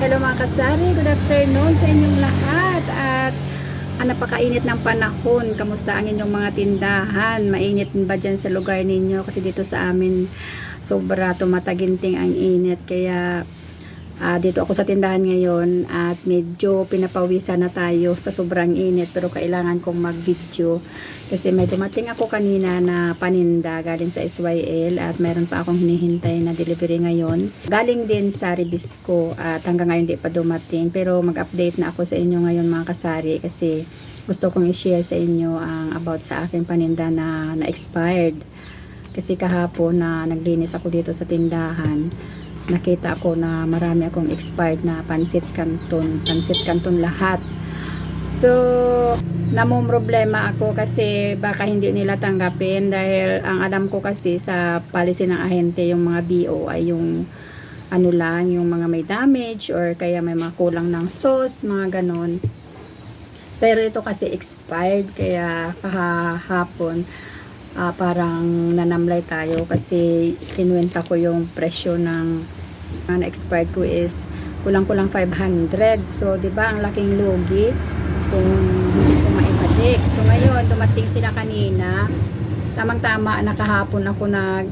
Hello mga kasari, good afternoon sa inyong lahat at ah, napakainit ng panahon. Kamusta ang inyong mga tindahan? Mainit ba dyan sa lugar ninyo? Kasi dito sa amin sobra tumataginting ang init. Kaya ah, dito ako sa tindahan ngayon at medyo pinapawisan na tayo sa sobrang init pero kailangan kong mag-video kasi may dumating ako kanina na paninda galing sa SYL at meron pa akong hinihintay na delivery ngayon. Galing din sa Ribisco at hanggang ngayon di pa dumating pero mag-update na ako sa inyo ngayon mga kasari kasi gusto kong i-share sa inyo ang about sa aking paninda na na-expired. Kasi kahapon na naglinis ako dito sa tindahan, nakita ko na marami akong expired na pansit canton, pansit canton lahat. So, namong problema ako kasi baka hindi nila tanggapin dahil ang alam ko kasi sa policy ng ahente yung mga BO ay yung ano lang, yung mga may damage or kaya may mga kulang ng sauce, mga ganon. Pero ito kasi expired kaya kahapon ah, parang nanamlay tayo kasi kinuwenta ko yung presyo ng ang na-expired ko is kulang-kulang 500. So, 'di ba, ang laking lugi kung hindi ko maibalik. So, ngayon, dumating sila kanina. Tamang-tama, nakahapon ako nag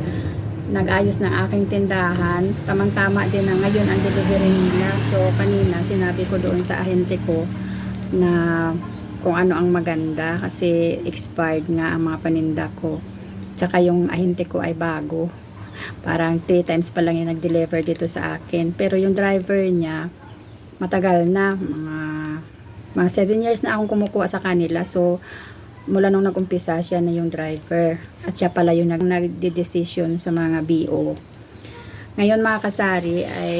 nag-ayos ng aking tindahan. Tamang-tama din na ngayon ang delivery nila. So, kanina, sinabi ko doon sa ahente ko na kung ano ang maganda kasi expired nga ang mga paninda ko. Tsaka yung ahente ko ay bago. Parang 3 times pa lang yung nag-deliver dito sa akin. Pero yung driver niya, matagal na. Mga, mga 7 years na akong kumukuha sa kanila. So, mula nung nag-umpisa siya na yung driver. At siya pala yung nag nagde-decision sa mga BO. Ngayon mga kasari ay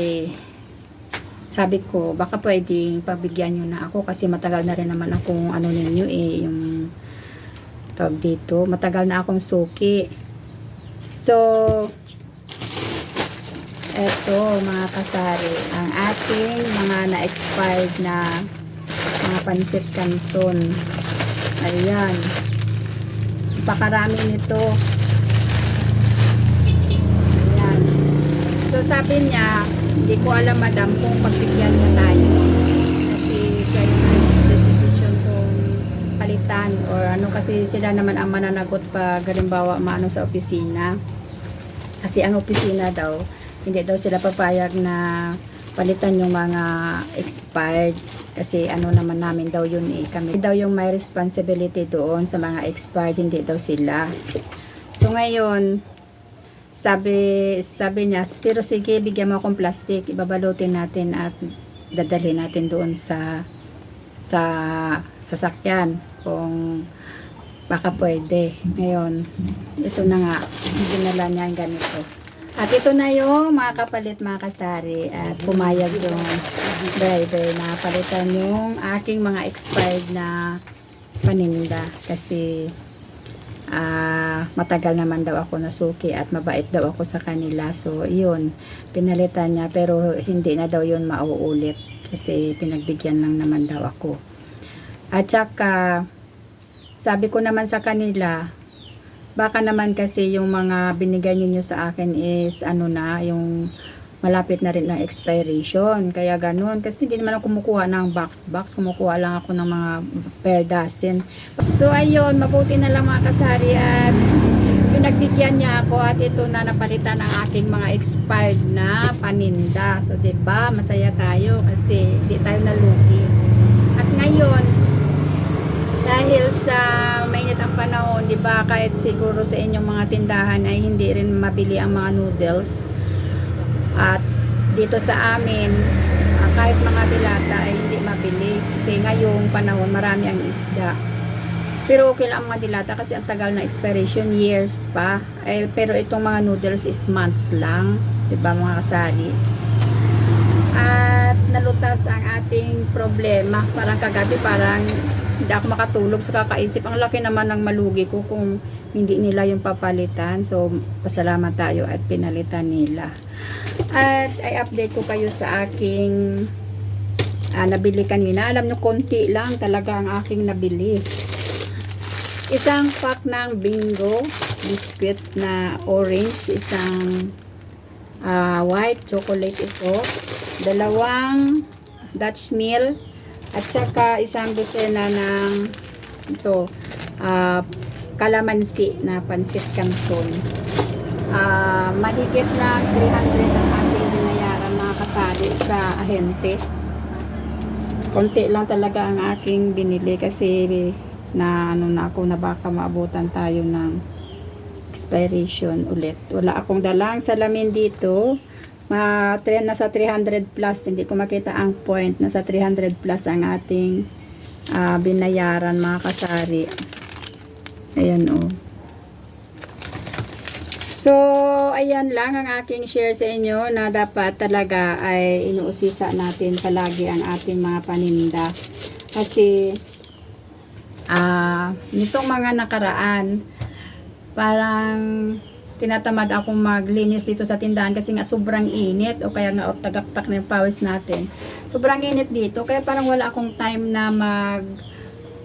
sabi ko, baka pwedeng pabigyan nyo na ako kasi matagal na rin naman akong ano ninyo eh, yung tawag dito, matagal na akong suki. So, eto mga kasari, ang ating mga na-expired na mga pansit canton. Ayan. Pakarami nito. Ayan. So sabi niya, hindi ko alam madam kung pagbigyan niya tayo. Kasi siya yung nag-decision kung palitan or ano kasi sila naman ang mananagot pag halimbawa maano sa opisina. Kasi ang opisina daw, hindi daw sila papayag na palitan yung mga expired kasi ano naman namin daw yun eh. Kami daw yung may responsibility doon sa mga expired hindi daw sila. So ngayon sabi sabi niya pero sige bigyan mo akong plastic ibabalutin natin at dadalhin natin doon sa sa sasakyan kung baka pwede. Ngayon ito na nga dinala niya yung ganito at ito na yung mga kapalit mga kasari. At pumayag yung driver na palitan yung aking mga expired na paninda. Kasi ah matagal naman daw ako nasuki at mabait daw ako sa kanila. So yun pinalitan niya. Pero hindi na daw yun mauulit. Kasi pinagbigyan lang naman daw ako. At saka sabi ko naman sa kanila baka naman kasi yung mga binigay ninyo sa akin is ano na yung malapit na rin ang expiration. Kaya ganun. Kasi hindi naman ako kumukuha ng box box. Kumukuha lang ako ng mga per dozen so ayun mabuti na lang mga kasari at pinagbigyan niya ako at ito na napalitan ang aking mga expired na paninda. So ba masaya tayo kasi hindi tayo nalugi. At ngayon dahil sa 'di ba, kahit siguro sa inyong mga tindahan ay hindi rin mabili ang mga noodles. At dito sa amin, ah, kahit mga dilata ay hindi mabili kasi ngayong panahon marami ang isda. Pero okay lang ang mga dilata kasi ang tagal na expiration years pa. Eh, pero itong mga noodles is months lang, 'di ba mga kasali? At nalutas ang ating problema. Parang kagabi parang hindi ako makatulog sa kakaisip. Ang laki naman ng malugi ko kung hindi nila yung papalitan. So, pasalamat tayo at pinalitan nila. At ay update ko kayo sa aking ah, nabili kanina. Alam nyo, konti lang talaga ang aking nabili. Isang pack ng bingo biscuit na orange. Isang ah, white chocolate ito. Dalawang Dutch meal. At saka isang dosena ng ito, ah, kalamansi na pansit canton. Ah, mahigit lang 300 ang ating binayaran mga kasali sa ahente. Konti lang talaga ang aking binili kasi na ano na ako na baka maabutan tayo ng expiration ulit. Wala akong dalang salamin dito. Ma nasa 300 plus, hindi ko makita ang point. Nasa 300 plus ang ating ah, binayaran mga kasari. Ayan oh. So, ayan lang ang aking share sa inyo na dapat talaga ay inuusisa natin palagi ang ating mga paninda. Kasi, ah, nitong mga nakaraan, parang tinatamad akong maglinis dito sa tindahan kasi nga sobrang init o kaya nga tagaktak na yung pawis natin. Sobrang init dito kaya parang wala akong time na mag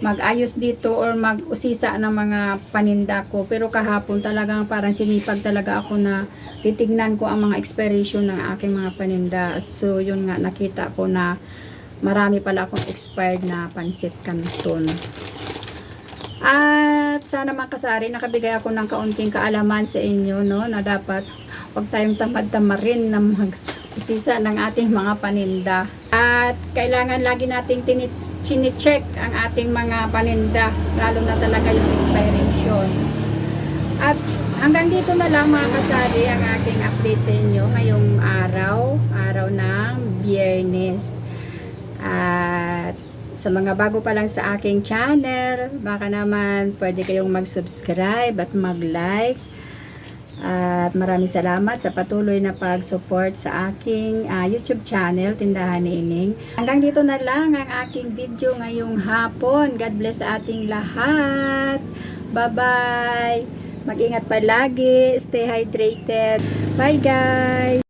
mag-ayos dito or mag-usisa ng mga paninda ko. Pero kahapon talagang parang sinipag talaga ako na titignan ko ang mga expiration ng aking mga paninda. So yun nga nakita ko na marami pala akong expired na pansit canton. At sana makasari, nakabigay ako ng kaunting kaalaman sa inyo, no, na dapat huwag tayong tamad-tamarin na mag-usisa ng ating mga paninda. At kailangan lagi nating tinit chine-check ang ating mga paninda, lalo na talaga yung expiration. At hanggang dito na lang mga kasari ang aking update sa inyo ngayong araw, araw ng biyernes. At sa mga bago pa lang sa aking channel, baka naman pwede kayong mag-subscribe at mag-like. At maraming salamat sa patuloy na pag-support sa aking ah, YouTube channel, Tindahan ni Ining. Hanggang dito na lang ang aking video ngayong hapon. God bless sa ating lahat. Bye-bye! Mag-ingat palagi. Stay hydrated. Bye guys!